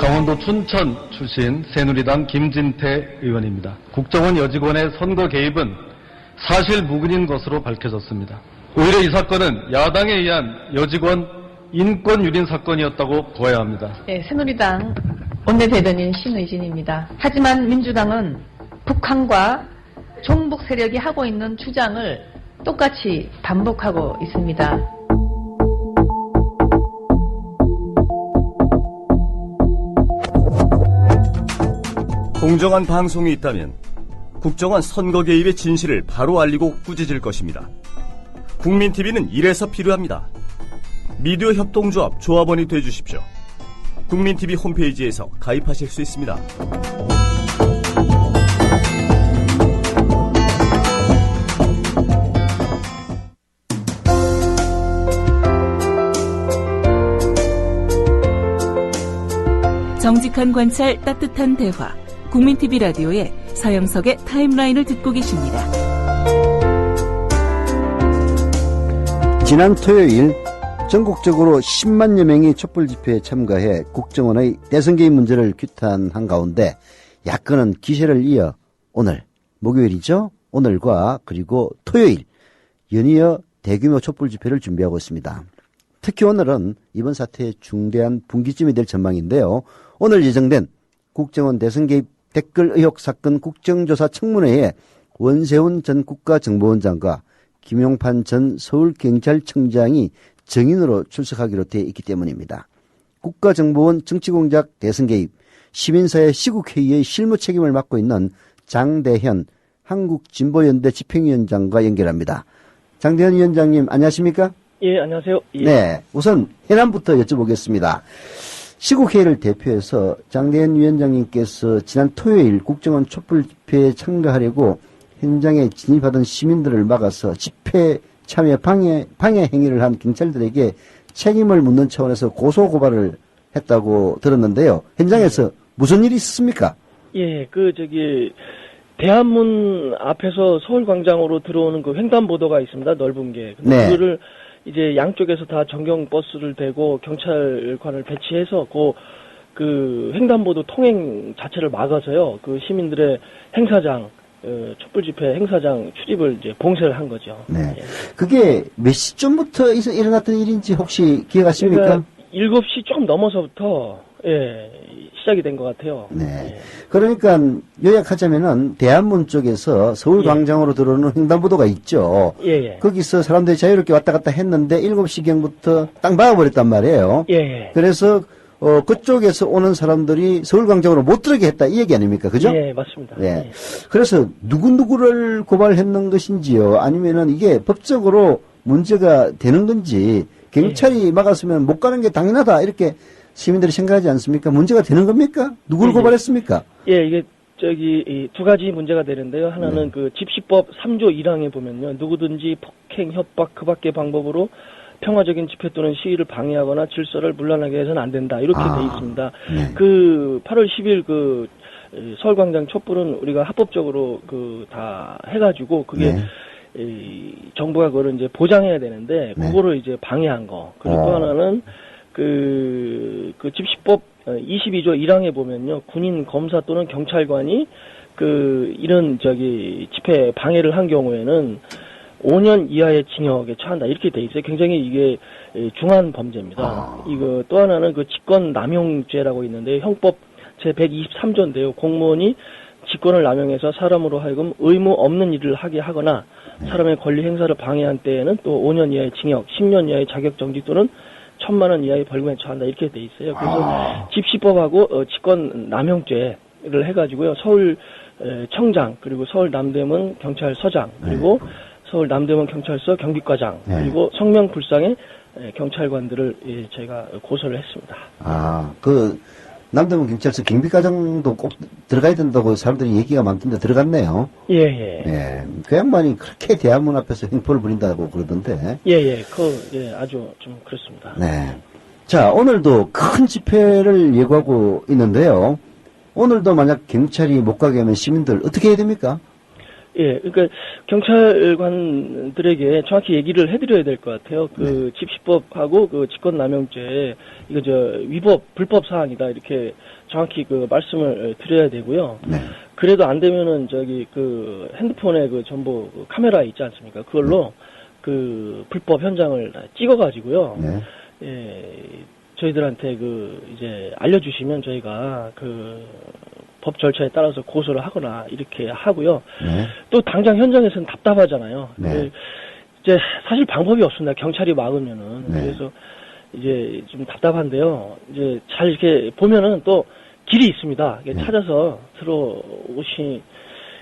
강원도 춘천 출신 새누리당 김진태 의원입니다. 국정원 여직원의 선거 개입은 사실 무근인 것으로 밝혀졌습니다. 오히려 이 사건은 야당에 의한 여직원 인권 유린 사건이었다고 보아야 합니다. 네, 새누리당 원내대변인 신의진입니다. 하지만 민주당은 북한과 종북 세력이 하고 있는 주장을 똑같이 반복하고 있습니다. 공정한 방송이 있다면 국정원 선거 개입의 진실을 바로 알리고 꾸짖을 것입니다. 국민TV는 이래서 필요합니다. 미디어 협동조합 조합원이 되주십시오. 국민TV 홈페이지에서 가입하실 수 있습니다. 정직한 관찰, 따뜻한 대화. 국민TV 라디오의 서영석의 타임라인을 듣고 계십니다. 지난 토요일 전국적으로 10만여 명이 촛불 집회에 참가해 국정원의 대선 개입 문제를 규탄한 가운데 야권은 기세를 이어 오늘 목요일이죠. 오늘과 그리고 토요일 연이어 대규모 촛불 집회를 준비하고 있습니다. 특히 오늘은 이번 사태의 중대한 분기점이 될 전망인데요. 오늘 예정된 국정원 대선 개입 댓글 의혹 사건 국정조사 청문회에 원세훈 전 국가정보원장과 김용판 전 서울경찰청장이 정인으로 출석하기로 돼 있기 때문입니다. 국가정보원 정치공작 대선 개입 시민사회 시국회의의 실무 책임을 맡고 있는 장대현 한국진보연대 집행위원장과 연결합니다. 장대현 위원장님 안녕하십니까? 예, 안녕하세요. 예. 네, 우선 해남부터 여쭤보겠습니다. 시국회의를 대표해서 장대현 위원장님께서 지난 토요일 국정원 촛불 집회에 참가하려고 현장에 진입하던 시민들을 막아서 집회 참여 방해, 방해 행위를 한 경찰들에게 책임을 묻는 차원에서 고소 고발을 했다고 들었는데요. 현장에서 무슨 일이 있었습니까? 예, 그 저기 대한문 앞에서 서울광장으로 들어오는 그 횡단보도가 있습니다. 넓은 게. 근데 네. 그거를 이제 양쪽에서 다 전경 버스를 대고 경찰관을 배치해서 그, 그 횡단보도 통행 자체를 막아서요. 그 시민들의 행사장, 어, 촛불 집회 행사장 출입을 이제 봉쇄를 한 거죠. 네. 예. 그게 몇 시쯤부터 있- 일어났던 일인지 혹시 기억하십니까? 그러니까 7시 좀 넘어서부터 예, 시작이 된 것 같아요. 네. 예. 그러니까 요약하자면은 대한문 쪽에서 서울 광장으로 들어오는 횡단보도가 있죠. 예, 예. 거기서 사람들이 자유롭게 왔다 갔다 했는데 7시경부터 땅 박아버렸단 말이에요. 예, 예. 그래서 어, 그쪽에서 오는 사람들이 서울광장으로 못 들어게 했다 이 얘기 아닙니까? 그죠? 예, 맞습니다. 네. 예. 그래서 누구누구를 고발했는 것인지요? 아니면은 이게 법적으로 문제가 되는 건지 경찰이 예. 막았으면 못 가는 게 당연하다 이렇게 시민들이 생각하지 않습니까? 문제가 되는 겁니까? 누구를 예, 예. 고발했습니까? 예, 이게 저기 이두 가지 문제가 되는데요. 하나는 네. 그 집시법 3조 1항에 보면요. 누구든지 폭행, 협박, 그 밖의 방법으로 평화적인 집회 또는 시위를 방해하거나 질서를 문란하게 해서는 안 된다. 이렇게 아, 돼 있습니다. 네. 그 8월 10일 그 에, 서울광장 촛불은 우리가 합법적으로 그 다 해가지고 그게 네. 이 정부가 그거를 이제 보장해야 되는데 네. 그거를 이제 방해한 거. 그리고 또 어. 하나는 그, 그 집시법 22조 1항에 보면요. 군인, 검사 또는 경찰관이 그 이런 저기 집회 방해를 한 경우에는 5년 이하의 징역에 처한다. 이렇게 돼 있어요. 굉장히 이게 에, 중한 범죄입니다. 아. 이거 또 하나는 그 직권 남용죄라고 있는데 형법 제 123조인데요. 공무원이 직권을 남용해서 사람으로 하여금 의무 없는 일을 하게 하거나 사람의 권리 행사를 방해한 때에는 또 5년 이하의 징역, 10년 이하의 자격 정지 또는 천만 원 이하의 벌금에 처한다 이렇게 돼 있어요. 그래서 집시법하고 어, 직권 남용죄를 해가지고요 서울 에, 청장 그리고 서울 남대문 경찰서장 그리고 서울 남대문 경찰서 경비과장 네. 그리고 성명 불상의 에, 경찰관들을 예, 저희가 고소를 했습니다. 아, 그 남대문 경찰서 경비과장도 꼭 들어가야 된다고 사람들이 얘기가 많던데 들어갔네요. 예, 예. 예. 그 양반이 그렇게 대한문 앞에서 행포를 부린다고 그러던데. 예, 예. 그, 예, 아주 좀 그렇습니다. 네. 자, 오늘도 큰 집회를 예고하고 있는데요. 오늘도 만약 경찰이 못 가게 하면 시민들 어떻게 해야 됩니까? 예, 그러니까 경찰관들에게 정확히 얘기를 해드려야 될 것 같아요. 그 집시법하고 그 직권남용죄 이거 저 위법 불법 사항이다 이렇게 정확히 그 말씀을 드려야 되고요. 네. 그래도 안 되면은 저기 그 핸드폰에 그 전부 그 카메라 있지 않습니까? 그걸로 그 불법 현장을 다 찍어가지고요. 네. 예, 저희들한테 그 이제 알려주시면 저희가 그 법 절차에 따라서 고소를 하거나 이렇게 하고요. 네. 또 당장 현장에서는 답답하잖아요. 네. 그 이제 사실 방법이 없습니다. 경찰이 막으면은 네. 그래서 이제 좀 답답한데요. 이제 잘 이렇게 보면은 또 길이 있습니다. 네. 찾아서 들어오시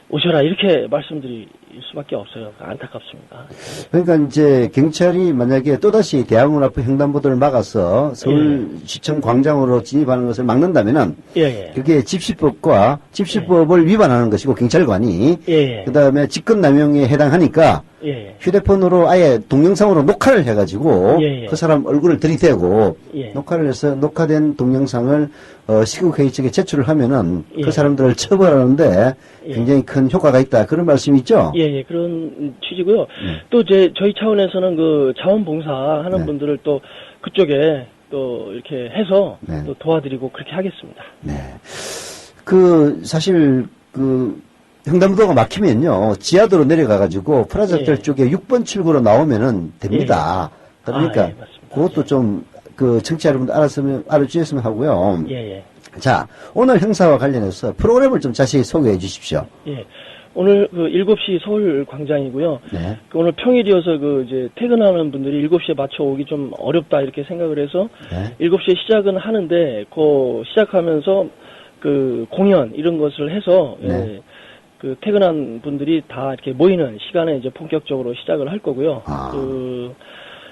오셔라 이렇게 말씀드릴 수밖에 없어요. 안타깝습니다. 그러니까 이제 경찰이 만약에 또다시 대학문 앞에 횡단보도를 막아서 서울시청 광장으로 진입하는 것을 막는다면은 예, 예. 그게 집시법과 집시법을 위반하는 것이고 경찰관이 예, 예. 그다음에 직권남용에 해당하니까 예, 예. 휴대폰으로 아예 동영상으로 녹화를 해가지고 예, 예. 그 사람 얼굴을 들이대고 예. 녹화를 해서 녹화된 동영상을 어, 시국회의 측에 제출을 하면은 예. 그 사람들을 처벌하는데 예. 굉장히 큰 효과가 있다 그런 말씀이죠? 예, 예, 그런 취지고요. 네. 또 제, 저희 차원에서는 그 자원봉사 하는 네. 분들을 또 그쪽에 또 이렇게 해서 네. 또 도와드리고 그렇게 하겠습니다. 네. 그 사실 그 횡단보도가 막히면요 지하도로 내려가가지고 프라자텔 예. 쪽에 6번 출구로 나오면은 됩니다. 그러니까 아, 예. 그것도 좀 그 청취자 여러분들 알았으면 알아주셨으면 하고요. 예, 예. 자 오늘 행사와 관련해서 프로그램을 좀 자세히 소개해 주십시오. 예. 오늘 그 7시 서울 광장이고요. 네. 그 오늘 평일이어서 그 이제 퇴근하는 분들이 7시에 맞춰 오기 좀 어렵다 이렇게 생각을 해서 네. 7시에 시작은 하는데 그 시작하면서 그 공연 이런 것을 해서 네. 예, 그 퇴근한 분들이 다 이렇게 모이는 시간에 이제 본격적으로 시작을 할 거고요. 아. 그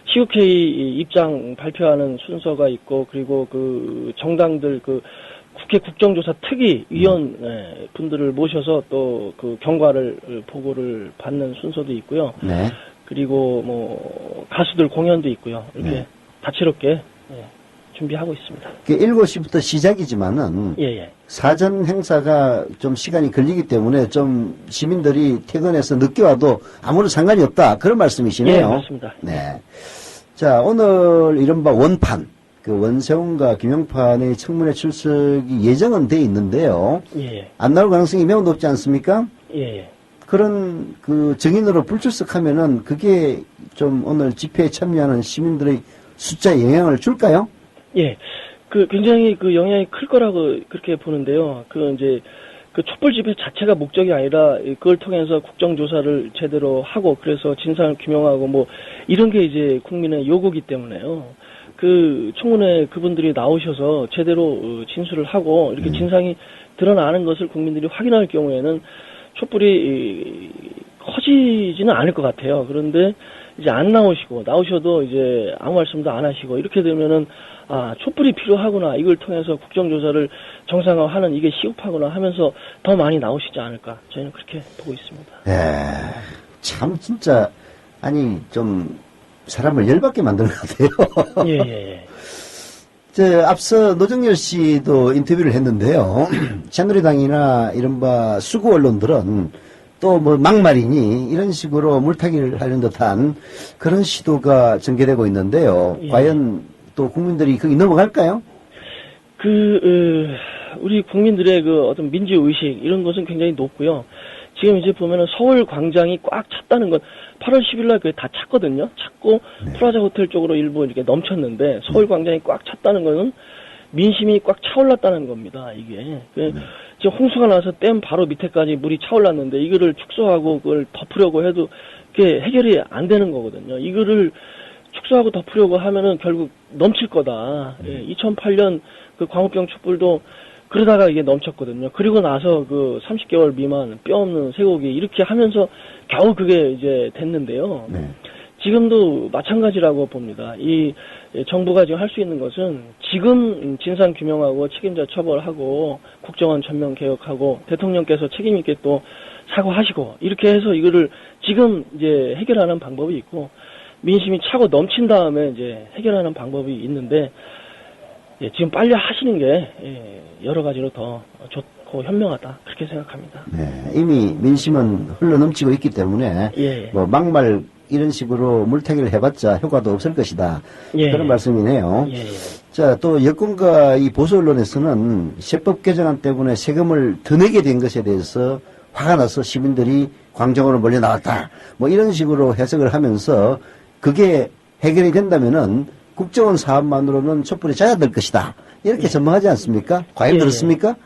시국회의 입장 발표하는 순서가 있고 그리고 그 정당들 그 국회 국정조사 특위 위원 예, 분들을 모셔서 또 그 경과를 보고를 받는 순서도 있고요. 네. 그리고 뭐 가수들 공연도 있고요. 이렇게 네. 다채롭게 예, 준비하고 있습니다. 그 7시부터 시작이지만은 예, 예. 사전 행사가 좀 시간이 걸리기 때문에 좀 시민들이 퇴근해서 늦게 와도 아무런 상관이 없다. 그런 말씀이시네요. 예, 맞습니다. 네. 자, 오늘 이른바 원판, 그 원세훈과 김영판의 청문회 출석이 예정은 돼 있는데요. 예, 예. 안 나올 가능성이 매우 높지 않습니까? 예, 예. 그런 그 증인으로 불출석하면은 그게 좀 오늘 집회에 참여하는 시민들의 숫자에 영향을 줄까요? 예. 그 굉장히 그 영향이 클 거라고 그렇게 보는데요. 그 이제 그 촛불 집회 자체가 목적이 아니라 그걸 통해서 국정조사를 제대로 하고 그래서 진상을 규명하고 뭐 이런 게 이제 국민의 요구기 때문에요. 그 청문회 그분들이 나오셔서 제대로 어, 진술을 하고 이렇게 진상이 드러나는 것을 국민들이 확인할 경우에는 촛불이 이, 커지지는 않을 것 같아요. 그런데 이제 안 나오시고 나오셔도 이제 아무 말씀도 안 하시고 이렇게 되면은 아 촛불이 필요하구나 이걸 통해서 국정조사를 정상화하는 이게 시급하구나 하면서 더 많이 나오시지 않을까 저희는 그렇게 보고 있습니다. 예, 참 진짜 아니 좀 사람을 열받게 만드는 것 같아요. 예 예 예. 저 앞서 노정열 씨도 인터뷰를 했는데요. 새누리당이나 이른바 수구 언론들은 또 뭐 막말이니 이런 식으로 물타기를 하는 듯한 그런 시도가 전개되고 있는데요. 예. 과연 또 국민들이 거기 넘어갈까요? 그 어, 우리 국민들의 그 어떤 민주 의식 이런 것은 굉장히 높고요. 지금 이제 보면은 서울 광장이 꽉 찼다는 건 8월 10일 날 그게 다 찼거든요. 찼고 프라자 호텔 쪽으로 일부 이렇게 넘쳤는데 서울 광장이 꽉 찼다는 거는 민심이 꽉 차올랐다는 겁니다. 이게 그 지금 홍수가 나서 댐 바로 밑에까지 물이 차올랐는데 이거를 축소하고 그걸 덮으려고 해도 그게 해결이 안 되는 거거든요. 이거를 축소하고 덮으려고 하면은 결국 넘칠 거다. 예, 2008년 그 광우병 촛불도 그러다가 이게 넘쳤거든요. 그리고 나서 그 30개월 미만 뼈 없는 쇠고기 이렇게 하면서 겨우 그게 이제 됐는데요. 네. 지금도 마찬가지라고 봅니다. 이 정부가 지금 할 수 있는 것은 지금 진상 규명하고 책임자 처벌하고 국정원 전면 개혁하고 대통령께서 책임 있게 또 사과하시고 이렇게 해서 이거를 지금 이제 해결하는 방법이 있고 민심이 차고 넘친 다음에 이제 해결하는 방법이 있는데 예, 지금 빨리 하시는 게 예, 여러 가지로 더 좋고 현명하다 그렇게 생각합니다. 네, 이미 민심은 흘러 넘치고 있기 때문에 예. 뭐 막말 이런 식으로 물타기를 해봤자 효과도 없을 것이다. 예. 그런 말씀이네요. 예, 예. 자, 또 여권과 이 보수 언론에서는 세법 개정안 때문에 세금을 더 내게 된 것에 대해서 화가 나서 시민들이 광장으로 몰려 나왔다. 뭐 이런 식으로 해석을 하면서 그게 해결이 된다면은 국정원 사업만으로는 촛불이 잦아들 것이다. 이렇게 전망하지 않습니까? 과연 예, 예. 그렇습니까?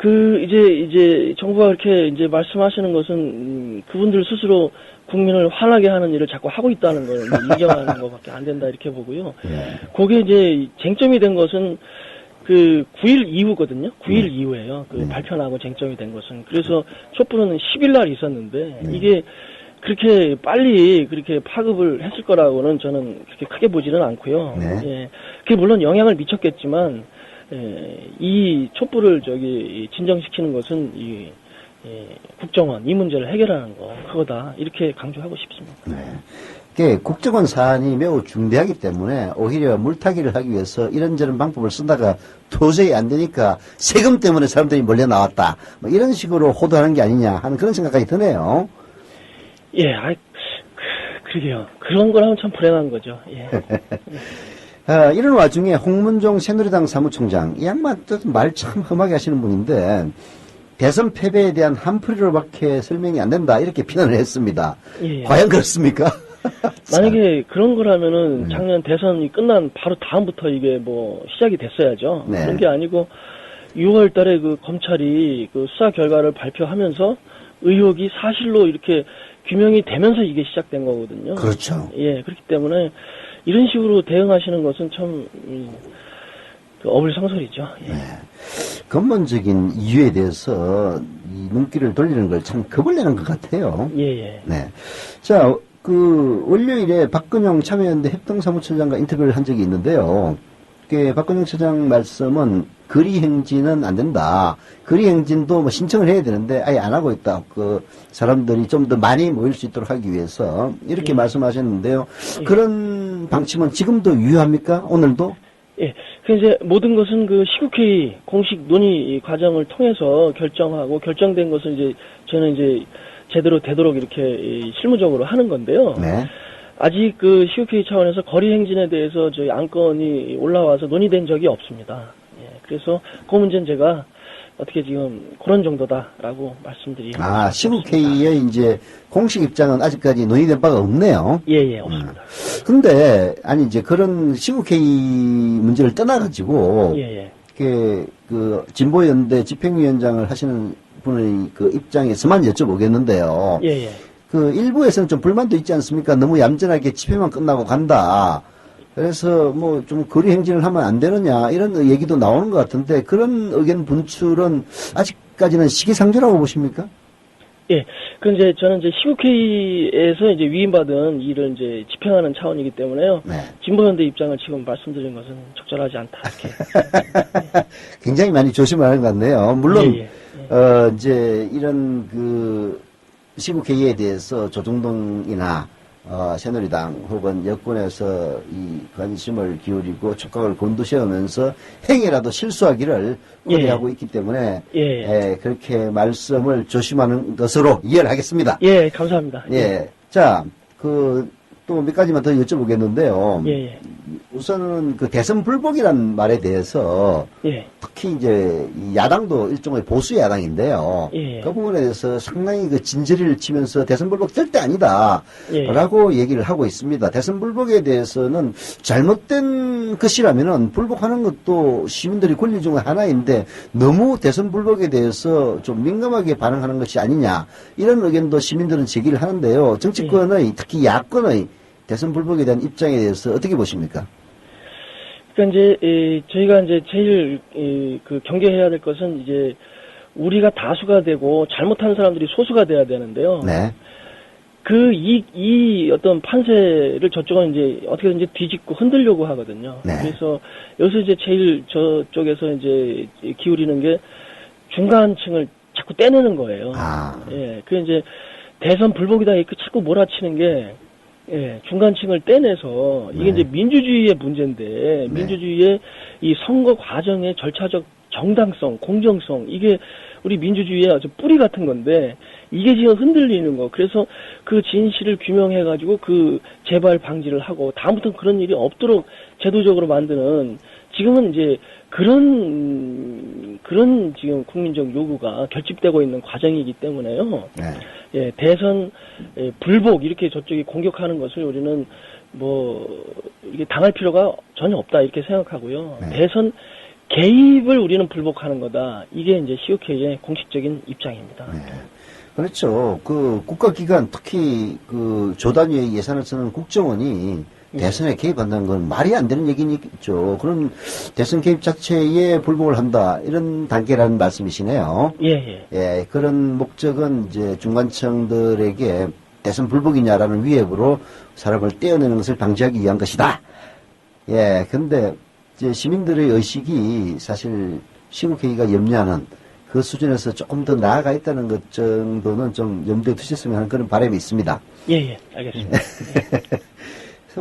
그 이제 이제 정부가 그렇게 이제 말씀하시는 것은 음, 그분들 스스로 국민을 화나게 하는 일을 자꾸 하고 있다는 걸뭐 인정하는 것밖에 안 된다 이렇게 보고요. 예. 거기에 이제 쟁점이 된 것은 그 9일 이후거든요. 9일 이후에요. 그 네. 발표 나고 쟁점이 된 것은 그래서 촛불은 10일 날 있었는데 네. 이게 그렇게 빨리 그렇게 파급을 했을 거라고는 저는 그렇게 크게 보지는 않고요. 네. 예. 그게 물론 영향을 미쳤겠지만 예, 이 촛불을 저기 진정시키는 것은 이 예, 국정원 이 문제를 해결하는 거 그거다 이렇게 강조하고 싶습니다. 네. 국정원 사안이 매우 중대하기 때문에 오히려 물타기를 하기 위해서 이런저런 방법을 쓰다가 도저히 안 되니까 세금 때문에 사람들이 몰려 나왔다. 뭐 이런 식으로 호도하는 게 아니냐 하는 그런 생각까지 드네요. 예, 아, 그, 그러게요. 그런 걸 하면 참 불행한 거죠. 예. 아, 이런 와중에 홍문종 새누리당 사무총장, 이 양반 말 참 험하게 하시는 분인데, 대선 패배에 대한 한풀이로밖에 설명이 안 된다. 이렇게 비난을 했습니다. 예. 과연 그렇습니까? 만약에 그런 거라면은 네. 작년 대선이 끝난 바로 다음부터 이게 뭐 시작이 됐어야죠. 네. 그런 게 아니고 6월 달에 그 검찰이 그 수사 결과를 발표하면서 의혹이 사실로 이렇게 규명이 되면서 이게 시작된 거거든요. 그렇죠. 예, 그렇기 때문에 이런 식으로 대응하시는 것은 참, 음, 그 어불성설이죠. 예. 근본적인 이유에 대해서 이 눈길을 돌리는 걸 참 겁을 내는 것 같아요. 예, 예. 네. 자, 그, 월요일에 박근영 참여연대 협동사무처장과 인터뷰를 한 적이 있는데요. 그, 박근영 처장 말씀은 거리 행진은 안 된다. 거리 행진도 뭐 신청을 해야 되는데 아예 안 하고 있다. 그, 사람들이 좀 더 많이 모일 수 있도록 하기 위해서 이렇게 예. 말씀하셨는데요. 예. 그런 방침은 지금도 유효합니까? 오늘도? 예. 그 이제 모든 것은 그 시국회의 공식 논의 과정을 통해서 결정하고 결정된 것은 이제 저는 이제 제대로 되도록 이렇게 이 실무적으로 하는 건데요. 네. 아직 그 시국회의 차원에서 거리 행진에 대해서 저희 안건이 올라와서 논의된 적이 없습니다. 예. 그래서 그 문제는 제가 어떻게 지금 그런 정도다라고 말씀드리. 아, 시국회의의 이제 공식 입장은 아직까지 논의된 바가 없네요. 예, 예, 없습니다. 근데, 아니, 이제 그런 시국회의 문제를 떠나가지고, 예, 예. 그, 그, 진보연대 집행위원장을 하시는 분의 그 입장에서만 여쭤보겠는데요. 예, 예. 그 일부에서는 좀 불만도 있지 않습니까? 너무 얌전하게 집회만 끝나고 간다. 그래서 뭐 좀 거리 행진을 하면 안 되느냐 이런 얘기도 나오는 것 같은데 그런 의견 분출은 아직까지는 시기상조라고 보십니까? 예. 그 이제 저는 이제 시국회의에서 이제 위임받은 일을 이제 집행하는 차원이기 때문에요. 네. 진보연대 입장을 지금 말씀드린 것은 적절하지 않다. 이렇게. 굉장히 많이 조심하는 것 같네요. 물론 예, 예. 어 이제 이런 그 시국회의에 대해서 조중동이나 어, 새누리당 혹은 여권에서 이 관심을 기울이고 촉각을 곤두세우면서 행위라도 실수하기를 예. 우려하고 있기 때문에 예. 예, 그렇게 말씀을 조심하는 것으로 이해를 하겠습니다. 예, 감사합니다. 예. 자, 그, 또 몇 가지만 더 여쭤보겠는데요. 예, 예. 우선은 그 대선 불복이라는 말에 대해서 예. 특히 이제 이 야당도 일종의 보수 야당인데요. 예. 그 부분에 대해서 상당히 그 진저리를 치면서 대선 불복 절대 아니다. 예. 라고 얘기를 하고 있습니다. 대선 불복에 대해서는 잘못된 것이라면은 불복하는 것도 시민들의 권리 중 하나인데 너무 대선 불복에 대해서 좀 민감하게 반응하는 것이 아니냐. 이런 의견도 시민들은 제기를 하는데요. 정치권의 특히 야권의 대선 불복에 대한 입장에 대해서 어떻게 보십니까? 그러니까 이제 이, 저희가 이제 제일 이, 그 경계해야 될 것은 이제 우리가 다수가 되고 잘못하는 사람들이 소수가 돼야 되는데요. 네. 그이이 어떤 판세를 저쪽은 이제 어떻게든지 뒤집고 흔들려고 하거든요. 네. 그래서 여기서 이제 제일 저쪽에서 이제 기울이는 게 중간층을 자꾸 떼내는 거예요. 아. 예, 그 이제 대선 불복이다 이렇게 자꾸 몰아치는 게 예, 중간층을 떼내서 이게 네. 이제 민주주의의 문제인데 민주주의의 이 선거 과정의 절차적 정당성, 공정성 이게 우리 민주주의의 아주 뿌리 같은 건데 이게 지금 흔들리는 거. 그래서 그 진실을 규명해 가지고 그 재발 방지를 하고 다음부터는 그런 일이 없도록 제도적으로 만드는 지금은 이제 그런 그런 지금 국민적 요구가 결집되고 있는 과정이기 때문에요. 네. 예, 대선 예, 불복 이렇게 저쪽이 공격하는 것을 우리는 뭐 이게 당할 필요가 전혀 없다 이렇게 생각하고요. 네. 대선 개입을 우리는 불복하는 거다. 이게 이제 COK의 공식적인 입장입니다. 네. 그렇죠. 그 국가기관 특히 그 조단위의 예산을 쓰는 국정원이 대선에 개입한다는 건 말이 안 되는 얘기겠죠. 그런 대선 개입 자체에 불복을 한다 이런 단계라는 말씀이시네요. 예, 예. 예, 그런 목적은 이제 중간층들에게 대선 불복이냐라는 위협으로 사람을 떼어내는 것을 방지하기 위한 것이다. 예, 근데 이제 시민들의 의식이 사실 시국회의가 염려하는 그 수준에서 조금 더 나아가 있다는 것 정도는 좀 염두에 두셨으면 하는 그런 바람이 있습니다. 예, 예. 알겠습니다.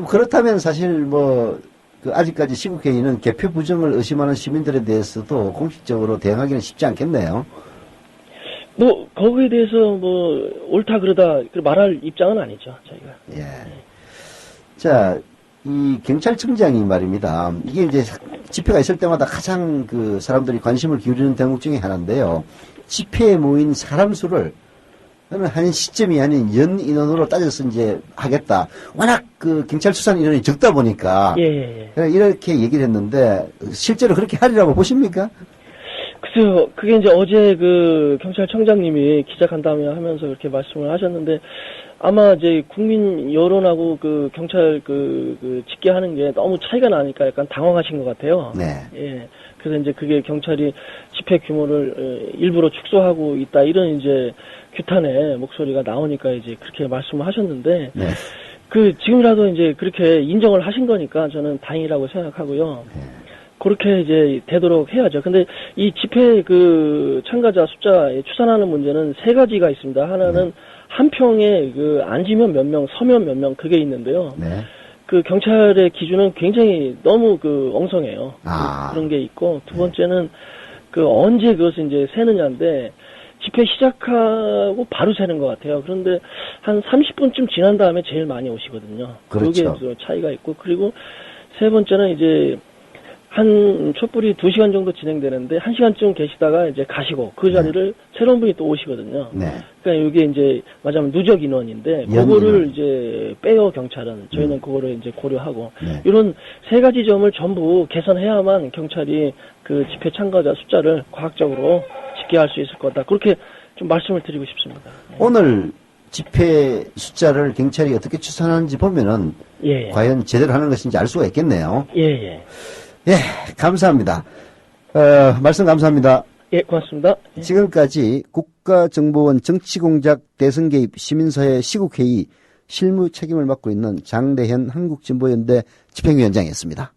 그렇다면 사실 뭐, 그 아직까지 시국회의는 개표 부정을 의심하는 시민들에 대해서도 공식적으로 대응하기는 쉽지 않겠네요. 뭐 거기에 대해서 뭐 옳다 그러다 그 말할 입장은 아니죠, 저희가. 예. 자, 이 경찰청장이 말입니다. 이게 이제 집회가 있을 때마다 가장 그 사람들이 관심을 기울이는 대목 중에 하나인데요. 집회에 모인 사람 수를 어느 한 시점이 아닌 연 인원으로 따져서 이제 하겠다. 워낙 그 경찰 수산 인원이 적다 보니까 예, 예, 예. 이렇게 얘기를 했는데 실제로 그렇게 하리라고 보십니까? 글쎄요, 그게 이제 어제 그 경찰청장님이 기자간담회 하면서 그렇게 말씀을 하셨는데 아마 이제 국민 여론하고 그 경찰 그, 그 집계하는 게 너무 차이가 나니까 약간 당황하신 것 같아요. 네. 예. 그래서 이제 그게 경찰이 집회 규모를 어, 일부러 축소하고 있다 이런 이제 규탄의 목소리가 나오니까 이제 그렇게 말씀을 하셨는데 네. 그 지금이라도 이제 그렇게 인정을 하신 거니까 저는 다행이라고 생각하고요. 그렇게 이제 되도록 해야죠. 근데 이 집회 그 참가자 숫자에 추산하는 문제는 세 가지가 있습니다. 하나는 한 평에 그 앉으면 몇 명, 서면 몇 명 그게 있는데요. 네. 그 경찰의 기준은 굉장히 너무 그 엉성해요. 아. 그런 게 있고 두 번째는 그 언제 그것을 이제 세느냐인데 집회 시작하고 바로 세는 것 같아요. 그런데 한 30분쯤 지난 다음에 제일 많이 오시거든요. 그렇죠. 그게 또 차이가 있고 그리고 세 번째는 이제 한 촛불이 두 시간 정도 진행되는데 한 시간쯤 계시다가 이제 가시고 그 자리를 새로운 분이 또 오시거든요. 네. 그러니까 이게 이제 말하자면 누적 인원인데 연 그거를. 이제 빼요 경찰은 저희는 그거를 이제 고려하고 네. 이런 세 가지 점을 전부 개선해야만 경찰이 그 집회 참가자 숫자를 과학적으로 집계할 수 있을 거다 그렇게 좀 말씀을 드리고 싶습니다. 오늘 집회 숫자를 경찰이 어떻게 추산하는지 보면은 예, 예, 과연 제대로 하는 것인지 알 수가 있겠네요. 예, 예, 예, 감사합니다. 어, 말씀 감사합니다. 예, 고맙습니다. 예. 지금까지 국가정보원 정치공작 대선 개입 시민사회 시국회의 실무 책임을 맡고 있는 장대현 한국진보연대 집행위원장이었습니다.